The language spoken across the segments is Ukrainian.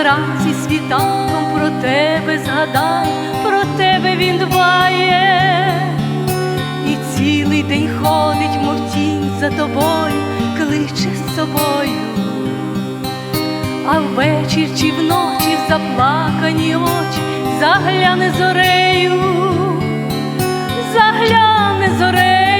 вранці світанком про тебе згадає, про тебе він дбає, і цілий день ходить, мов тінь за тобою, кличе з собою. А ввечір чи вночі в заплакані очі загляне зорею, загляне зорею,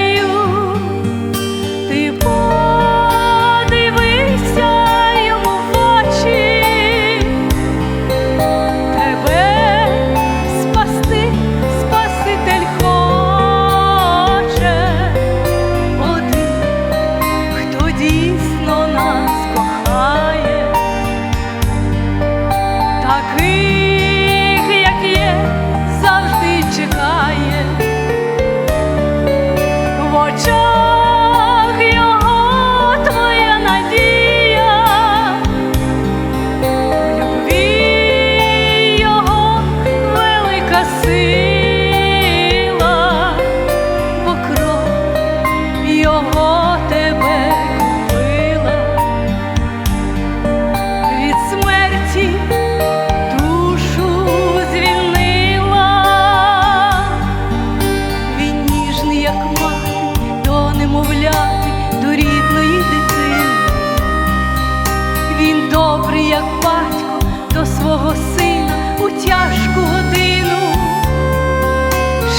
сина у тяжку годину.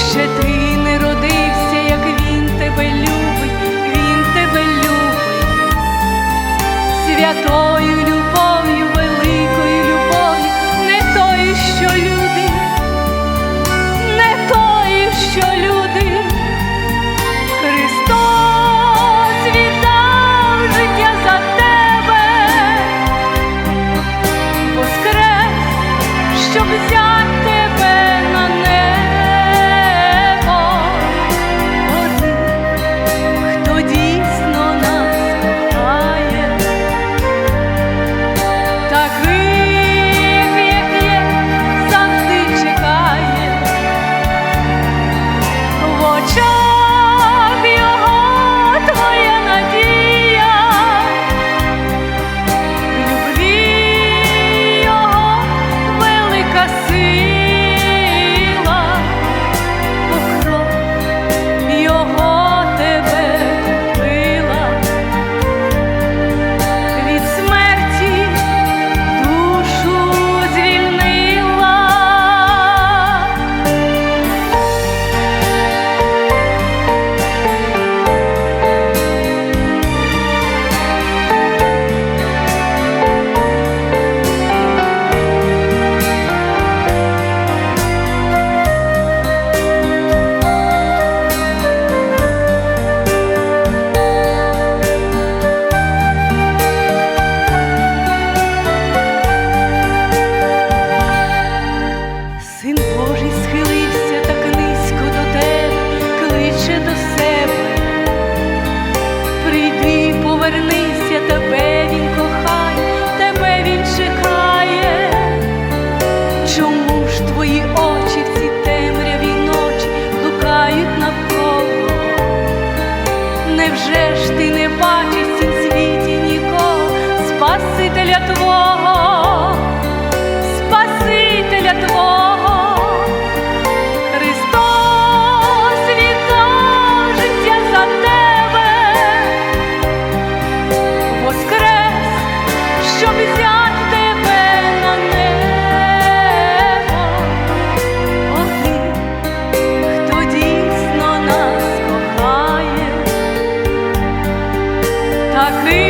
Ще ти не родився, як він тебе любить, він тебе любить святою Sakın